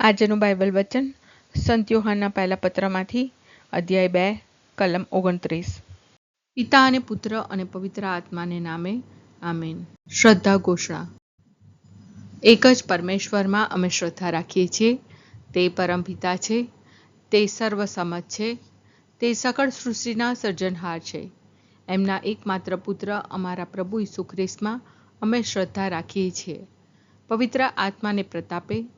આજનું બાઇબલ વચન, સંત યોહાનના પહેલા પત્રમાંથી, અધ્યાય બે, કલમ ઓગણત્રીસ. પિતા અને પુત્ર અને પવિત્ર આત્માને નામે, આમેન. શ્રદ્ધા ઘોષણા. એક જ પરમેશ્વરમાં અમે શ્રદ્ધા રાખીએ છીએ, તે પરમપિતા છે, તે સર્વસમત છે, તે સકળ સૃષ્ટિના સર્જનહાર છે. એમના એકમાત્ર પુત્ર અમારા પ્રભુ ઈસુ ખ્રિસ્તમાં અમે શ્રદ્ધા રાખીએ છીએ. પવિત્ર આત્માને પ્રતાપે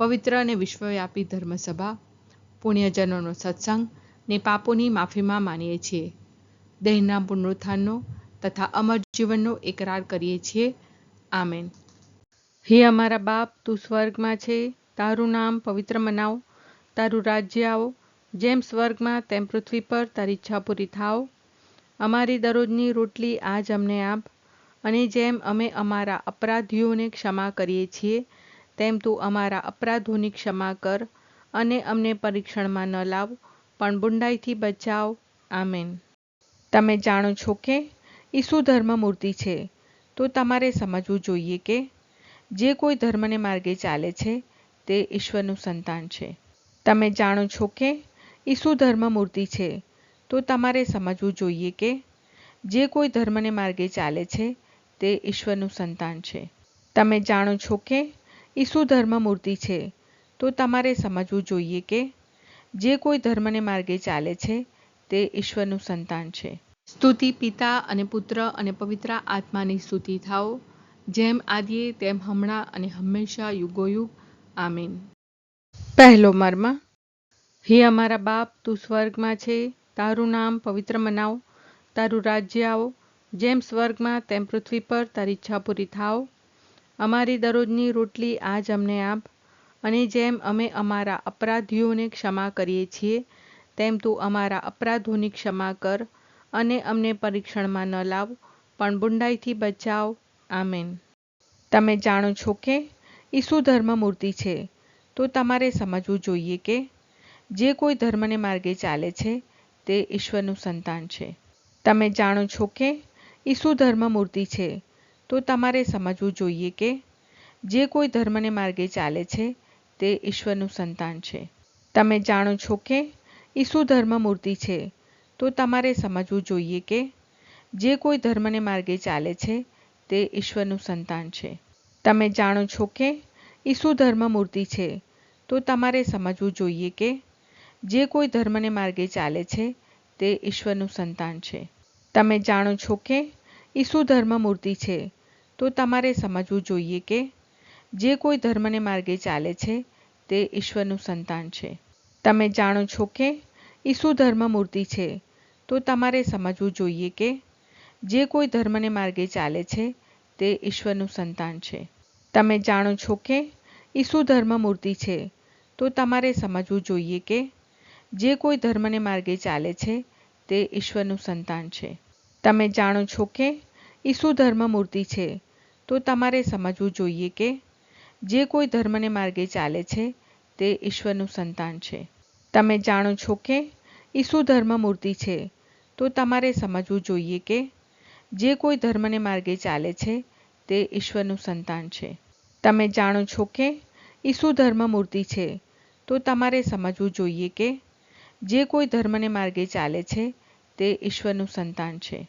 પવિત્ર અને વિશ્વવ્યાપી ધર્મસભા, પુણ્યજનોનો સત્સંગ ને પાપોની માફીમાં માનીએ છીએ. દેહના પુનરુત્થાનનો તથા અમર જીવનનો એકરાર કરીએ છીએ. આમેન. હે અમારા બાપ, તું સ્વર્ગમાં છે. તારું નામ પવિત્ર મનાવ. તારું રાજ્ય આવો. જેમ સ્વર્ગમાં, તેમ પૃથ્વી પર તારી ઈચ્છા પૂરી થાવ અમારી દરરોજની રોટલી આજ અમને આપ. અને જેમ અમે અમારા અપરાધીઓને ક્ષમા કરીએ છીએ તેમ તું અમારા અપરાધોની ક્ષમા કર અને અમને પરીક્ષણમાં ન લાવ, પણ બુંડાઈથી બચાવ. આમેન. તમે જાણો છો કે ઈસુ ધર્મમૂર્તિ છે. તો તમારે સમજવું જોઈએ કે જે કોઈ ધર્મને માર્ગે ચાલે છે, તે ઈશ્વરનું સંતાન છે. તમે જાણો છો કે ઈસુ ધર્મમૂર્તિ છે. તો તમારે સમજવું જોઈએ કે જે કોઈ ધર્મને માર્ગે ચાલે છે, તે ઈશ્વરનું સંતાન છે. તમે જાણો છો કે ઈસુ ધર્મમૂર્તિ છે. તો તમારે સમજવું જોઈએ કે જે કોઈ ધર્મને માર્ગે ચાલે છે તે ઈશ્વરનું સંતાન છે. સ્તુતિ પિતા અને પુત્ર અને પવિત્ર આત્માની સ્તુતિ થાઓ જેમ આદિએ તેમ હમણાં અને હંમેશા યુગોયુગ. આમીન. પહેલો મર્મ હે અમારા બાપ તું સ્વર્ગમાં છે તારું નામ પવિત્ર મનાવ તારું રાજ્ય આવો જેમ સ્વર્ગમાં તેમ પૃથ્વી પર તારી ઈચ્છા પૂરી થાવ અમારી દરરોજની રોટલી આજ અમને આપ અને જેમ અમે અમારા અપરાધીઓને ક્ષમા કરીએ છીએ, તેમ તું અમારા અપરાધોની ક્ષમા કર અને અમને પરીક્ષણમાં ન લાવ, પણ બુંડાઈથી બચાવ. આમેન. તમે જાણો છો કે ઈસુ ધર્મમૂર્તિ છે. તો તમારે સમજવું જોઈએ કે જે કોઈ ધર્મને માર્ગે ચાલે છે, તે ઈશ્વરનું સંતાન છે. તમે જાણો છો કે ઈસુ ધર્મમૂર્તિ છે. તો તમારે સમજવું જોઈએ કે જે કોઈ ધર્મને માર્ગે ચાલે છે, તે ઈશ્વરનું સંતાન છે. તમે જાણો છો કે ઈસુ ધર્મમૂર્તિ છે, તો તમારે સમજવું જોઈએ કે જે કોઈ ધર્મને માર્ગે ચાલે છે, તે ઈશ્વરનું સંતાન છે. તમે જાણો છો કે ઈસુ ધર્મમૂર્તિ છે, તો તમારે સમજવું જોઈએ કે જે કોઈ ધર્મને માર્ગે ચાલે છે, તે ઈશ્વરનું સંતાન છે. તમે જાણો છો કે ઈસુ ધર્મમૂર્તિ છે તો તમારે સમજવું જોઈએ કે જે કોઈ ધર્મને માર્ગે ચાલે છે, તે ઈશ્વરનું સંતાન છે. તમે જાણો છો કે ઈસુ ધર્મ મૂર્તિ છે, તો તમારે સમજવું જોઈએ કે જે કોઈ ધર્મને માર્ગે ચાલે છે, તે ઈશ્વરનું સંતાન છે. તમે જાણો છો કે ઈસુ ધર્મ મૂર્તિ છે, તો તમારે સમજવું જોઈએ કે જે કોઈ ધર્મને માર્ગે ચાલે છે, તે ઈશ્વરનું સંતાન છે. તમે જાણો છો કે ઈસુ ધર્મમૂર્તિ છે તો તમારે સમજવું જોઈએ કે જે કોઈ ધર્મને માર્ગે ચાલે છે, તે ઈશ્વરનું સંતાન છે. તમે જાણો છો કે ઈસુ ધર્મમૂર્તિ છે, તો તમારે સમજવું જોઈએ કે જે કોઈ ધર્મને માર્ગે ચાલે છે, તે ઈશ્વરનું સંતાન છે. તમે જાણો છો કે ઈસુ ધર્મમૂર્તિ છે, તો તમારે સમજવું જોઈએ કે જે કોઈ ધર્મને માર્ગે ચાલે છે, તે ઈશ્વરનું સંતાન છે.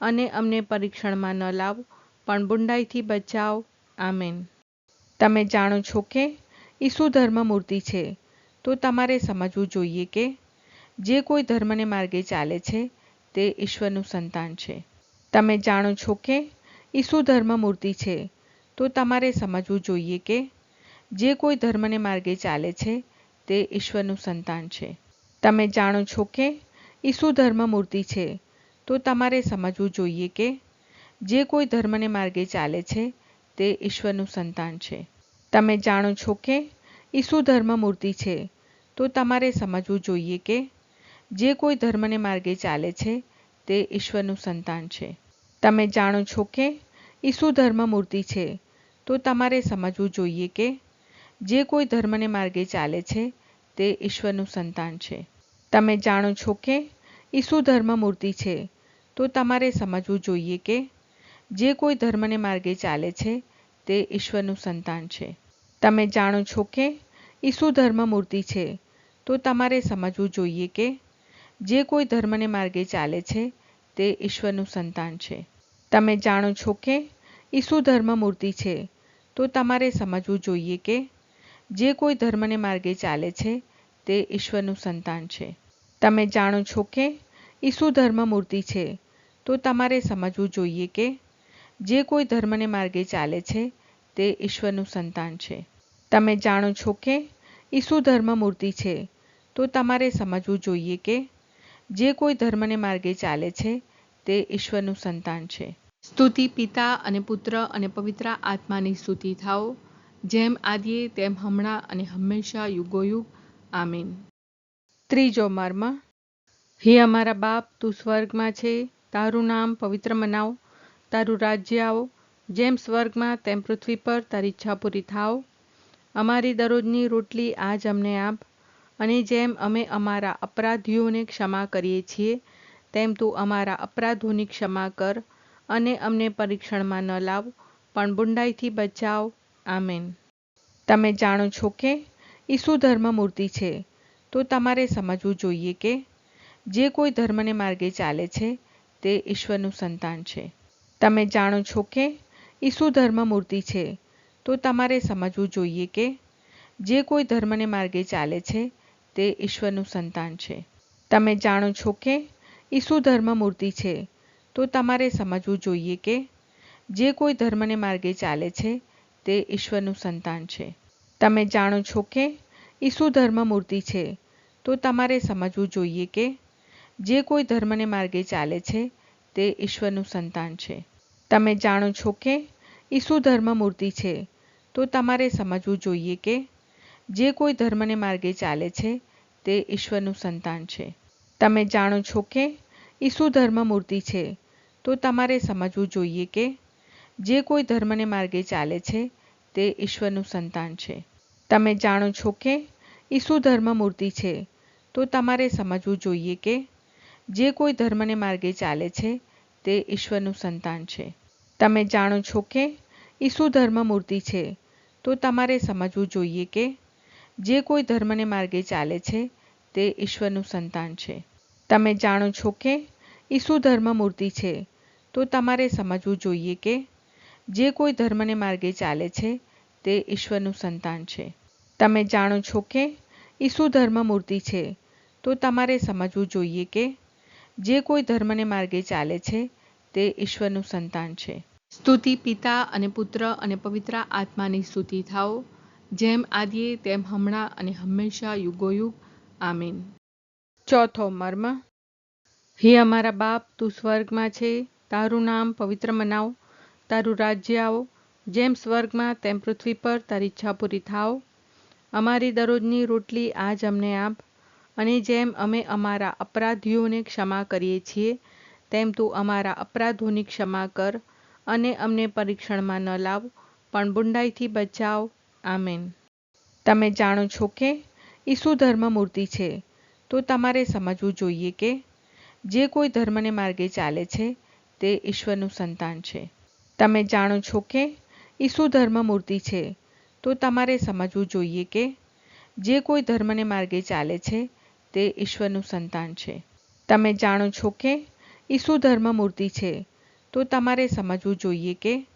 અને અમને પરીક્ષણમાં ન લાવ, પણ બુંડાઈથી બચાવ. આમેન. તમે જાણો છો કે ઈસુ ધર્મ મૂર્તિ છે, તો તમારે સમજવું જોઈએ કે જે કોઈ ધર્મને માર્ગે ચાલે છે, તે ઈશ્વરનું સંતાન છે. તમે જાણો છો કે ઈસુ ધર્મ મૂર્તિ છે, તો તમારે સમજવું જોઈએ કે જે કોઈ ધર્મને માર્ગે ચાલે છે, તે ઈશ્વરનું સંતાન છે. તમે જાણો છો કે ઈસુ ધર્મ મૂર્તિ છે તો તમારે સમજવું જોઈએ કે જે કોઈ ધર્મને માર્ગે ચાલે છે, તે ઈશ્વરનું સંતાન છે. તમે જાણો છો કે ઈસુ ધર્મ મૂર્તિ છે, તો તમારે સમજવું જોઈએ કે જે કોઈ ધર્મને માર્ગે ચાલે છે, તે ઈશ્વરનું સંતાન છે. તમે જાણો છો કે ઈસુ ધર્મ મૂર્તિ છે, તો તમારે સમજવું જોઈએ કે જે કોઈ ધર્મને માર્ગે ચાલે છે, તે ઈશ્વરનું સંતાન છે. તમે જાણો છો કે ઈસુ ધર્મ મૂર્તિ છે તો તમારે સમજવું જોઈએ કે જે કોઈ ધર્મને માર્ગે ચાલે છે, તે ઈશ્વરનું સંતાન છે. તમે જાણો છો કે ઈસુ ધર્મ મૂર્તિ છે, તો તમારે સમજવું જોઈએ કે જે કોઈ ધર્મને માર્ગે ચાલે છે, તે ઈશ્વરનું સંતાન છે. તમે જાણો છો કે ઈસુ ધર્મ મૂર્તિ છે, તો તમારે સમજવું જોઈએ કે જે કોઈ ધર્મને માર્ગે ચાલે છે, તે ઈશ્વરનું સંતાન છે. તમે જાણો છો કે ઈસુ ધર્મ મૂર્તિ છે. તો તમારે સમજવું જોઈએ કે જે કોઈ ધર્મને માર્ગે ચાલે છે તે ઈશ્વરનું સંતાન છે. તમે જાણો છો કે ઈસુ ધર્મ મૂર્તિ છે. તો તમારે સમજવું જોઈએ કે જે કોઈ ધર્મને માર્ગે ચાલે છે તે ઈશ્વરનું સંતાન છે. સ્તુતિ પિતા અને પુત્ર અને પવિત્ર આત્માની સ્તુતિ થાઓ. જેમ આદિએ તેમ હમણાં અને હંમેશા યુગોયુગ. આમીન. ત્રીજો મર્મ હે અમારા બાપ, તું સ્વર્ગમાં છે. તારું નામ પવિત્ર મનાવ. તારું રાજ્ય આવો. જેમ સ્વર્ગમાં, તેમ પૃથ્વી પર તારી ઈચ્છા પૂરી થાવ અમારી દરરોજની રોટલી આજ અમને આપ. અને જેમ અમે અમારા અપરાધીઓને ક્ષમા કરીએ છીએ, તેમ તું અમારા અપરાધોની ક્ષમા કર અને અમને પરીક્ષણમાં ન લાવ, પણ બુંડાઈથી બચાવ. આમેન. તમે જાણો છો કે ઈસુ ધર્મ મૂર્તિ છે. તો તમારે સમજવું જોઈએ કે જે કોઈ ધર્મને માર્ગે ચાલે છે, તે ઈશ્વરનું સંતાન છે. તમે જાણો છો કે ઈસુ ધર્મ મૂર્તિ છે, તો તમારે સમજવું જોઈએ કે જે કોઈ ધર્મને માર્ગે ચાલે છે, તે ઈશ્વરનું સંતાન છે. તમે જાણો છો કે ઈસુ ધર્મ મૂર્તિ છે, તો તમારે સમજવું જોઈએ કે જે કોઈ ધર્મને માર્ગે ચાલે છે, તે ઈશ્વરનું સંતાન છે. તમે જાણો છો કે ઈસુ ધર્મ મૂર્તિ છે, તો તમારે સમજવું જોઈએ કે જે કોઈ ધર્મને માર્ગે ચાલે છે, તે ઈશ્વરનું સંતાન છે. તમે જાણો છો કે ઈસુ ધર્મ મૂર્તિ છે, તો તમારે સમજવું જોઈએ કે જે કોઈ ધર્મને માર્ગે ચાલે છે, તે ઈશ્વરનું સંતાન છે. તમે જાણો છો કે ઈસુ ધર્મ મૂર્તિ છે, તો તમારે સમજવું જોઈએ કે જે કોઈ ધર્મને માર્ગે ચાલે છે, તે ઈશ્વરનું સંતાન છે. તમે જાણો છો કે ઈસુ ધર્મ મૂર્તિ છે, તો તમારે સમજવું જોઈએ કે જે કોઈ ધર્મને માર્ગે ચાલે છે, તે ઈશ્વરનું સંતાન છે. તમે જાણો છો કે ઈસુ ધર્મ મૂર્તિ છે, તો તમારે સમજવું જોઈએ કે જે કોઈ ધર્મને માર્ગે ચાલે છે, તે ઈશ્વરનું સંતાન છે. તમે જાણો છો કે ઈસુ ધર્મ મૂર્તિ છે, તો તમારે સમજવું જોઈએ કે જે કોઈ ધર્મને માર્ગે ચાલે છે, તે ઈશ્વરનું સંતાન છે. તમે જાણો છો કે ઈસુ ધર્મ મૂર્તિ છે, તો તમારે સમજવું જોઈએ કે જે કોઈ ધર્મને માર્ગે ચાલે છે, તે ઈશ્વરનું સંતાન છે. સ્તુતિ પિતા અને પુત્ર અને પવિત્ર આત્માની સ્તુતિ થાઓ. જેમ આદિએ, તેમ હમણાં અને હંમેશા યુગોયુગ. આમીન. ચોથો મર્મ. હે અમારા બાપ, તું સ્વર્ગમાં છે. તારું નામ પવિત્ર મનાવ. તારું રાજ્ય આવો. જેમ સ્વર્ગમાં, તેમ પૃથ્વી પર તારી ઈચ્છા પૂરી થાવ અમારી દરરોજની રોટલી આજ અમને આપ. અને જેમ અમે અમારા અપરાધીઓને ક્ષમા કરીએ છીએ, તેમ તું અમારા અપરાધોની ક્ષમા કર અને અમને પરીક્ષણમાં ન લાવ, પણ બુંડાઈથી બચાવ. આમેન. તમે જાણો છો કે ઈસુ ધર્મ મૂર્તિ છે. તો તમારે સમજવું જોઈએ કે જે કોઈ ધર્મને માર્ગે ચાલે છે, તે ઈશ્વરનું સંતાન છે. તમે જાણો છો કે ઈસુ ધર્મ મૂર્તિ છે. તો તમારે સમજવું જોઈએ કે જે કોઈ ધર્મને માર્ગે ચાલે છે તે ઈશ્વરનું સંતાન છે. તમે જાણો છો કે ઈસુ ધર્મ મૂર્તિ છે. તો તમારે સમજવું જોઈએ કે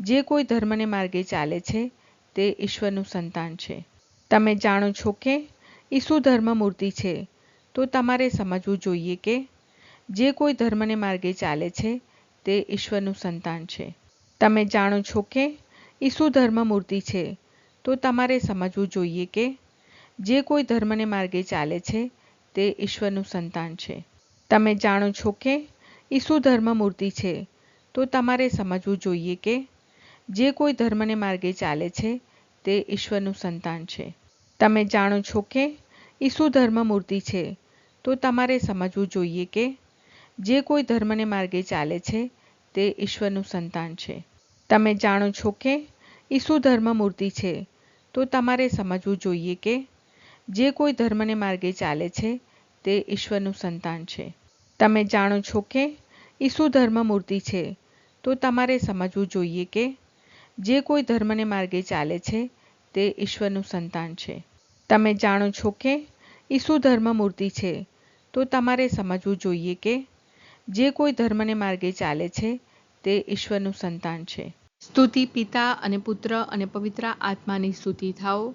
જે કોઈ ધર્મને માર્ગે ચાલે છે, તે ઈશ્વરનું સંતાન છે. તમે જાણો છો કે ઈસુ ધર્મમૂર્તિ છે. તો તમારે સમજવું જોઈએ કે જે કોઈ ધર્મને માર્ગે ચાલે છે, તે ઈશ્વરનું સંતાન છે. તમે જાણો છો કે ઈસુ ધર્મમૂર્તિ છે. તો તમારે સમજવું જોઈએ કે જે કોઈ ધર્મને માર્ગે ચાલે છે, તે ઈશ્વરનું સંતાન છે. તમે જાણો છો કે ઈસુ ધર્મમૂર્તિ છે, તો તમારે સમજવું જોઈએ કે જે કોઈ ધર્મને માર્ગે ચાલે છે, તે ઈશ્વરનું સંતાન છે. તમે જાણો છો કે ઈસુ ધર્મમૂર્તિ છે, તો તમારે સમજવું જોઈએ કે જે કોઈ ધર્મને માર્ગે ચાલે છે, તે ઈશ્વરનું સંતાન છે. તમે જાણો છો કે ઈસુ ધર્મમૂર્તિ છે, તો તમારે સમજવું જોઈએ કે જે કોઈ ધર્મને માર્ગે ચાલે છે, તે ઈશ્વરનું સંતાન છે. તમે જાણો છો કે ઈસુ ધર્મમૂર્તિ છે, તો તમારે સમજવું જોઈએ કે જે કોઈ ધર્મને માર્ગે ચાલે છે, તે ઈશ્વરનું સંતાન છે. તમે જાણો છો કે ઈસુ ધર્મમૂર્તિ છે, તો તમારે સમજવું જોઈએ કે જે કોઈ ધર્મને માર્ગે ચાલે છે, તે ઈશ્વરનું સંતાન છે. સ્તુતિ પિતા અને પુત્ર અને પવિત્ર આત્માની સ્તુતિ થાઓ.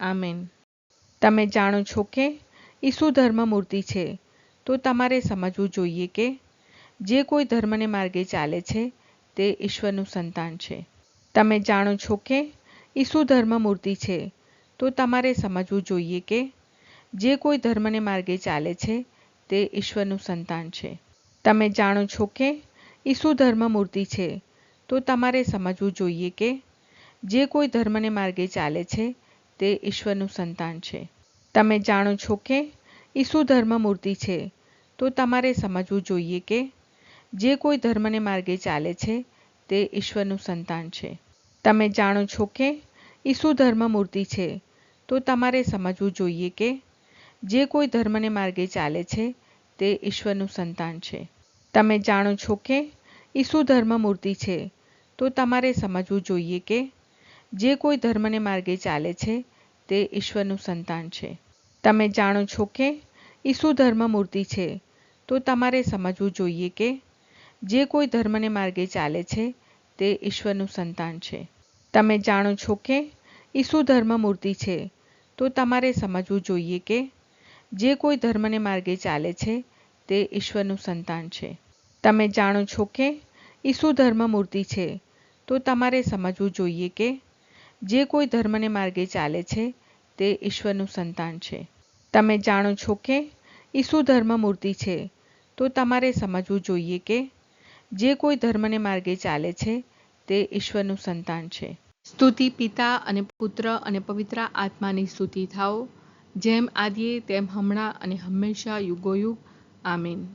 આમેન. તમે જાણો છો કે ઈસુ ધર્મમૂર્તિ છે, તો તમારે સમજવું જોઈએ કે જે કોઈ ધર્મને માર્ગે ચાલે છે, તે ઈશ્વરનું સંતાન છે. તમે જાણો છો કે ઈસુ ધર્મમૂર્તિ છે, તો તમારે સમજવું જોઈએ કે જે કોઈ ધર્મને માર્ગે ચાલે છે, તે ઈશ્વરનું સંતાન છે. તમે જાણો છો કે ઈસુ ધર્મમૂર્તિ છે, તો તમારે સમજવું જોઈએ કે જે કોઈ ધર્મને માર્ગે ચાલે છે તે ઈશ્વરનું સંતાન છે. તમે જાણો છો કે ઈસુ ધર્મમૂર્તિ છે. તો તમારે સમજવું જોઈએ કે જે કોઈ ધર્મને માર્ગે ચાલે છે, તે ઈશ્વરનું સંતાન છે. તમે જાણો છો કે ઈસુ ધર્મમૂર્તિ છે. તો તમારે સમજવું જોઈએ કે જે કોઈ ધર્મને માર્ગે ચાલે છે, તે ઈશ્વરનું સંતાન છે. તમે જાણો છો કે ઈસુ ધર્મમૂર્તિ છે. તો તમારે સમજવું જોઈએ કે જે કોઈ ધર્મને માર્ગે ચાલે છે, તે ઈશ્વરનું સંતાન છે. તમે જાણો છો કે ઈસુ ધર્મમૂર્તિ છે, તો તમારે સમજવું જોઈએ કે જે કોઈ ધર્મને માર્ગે ચાલે છે, તે ઈશ્વરનું સંતાન છે. તમે જાણો છો કે ઈસુ ધર્મમૂર્તિ છે, તો તમારે સમજવું જોઈએ કે જે કોઈ ધર્મને માર્ગે ચાલે છે, તે ઈશ્વરનું સંતાન છે. તમે જાણો છો કે ઈસુ ધર્મમૂર્તિ છે, તો તમારે સમજવું જોઈએ કે જે કોઈ ધર્મને માર્ગે ચાલે છે, તે ઈશ્વરનું સંતાન છે. તમે જાણો છો કે ઈસુ ધર્મમૂર્તિ છે, તો તમારે સમજવું જોઈએ કે જે કોઈ ધર્મને માર્ગે ચાલે છે, તે ઈશ્વરનું સંતાન છે. સ્તુતિ પિતા અને પુત્ર અને પવિત્ર આત્માની સ્તુતિ થાઓ, જેમ આદિએ તેમ હમણાં અને હંમેશા યુગોયુગ. આમીન.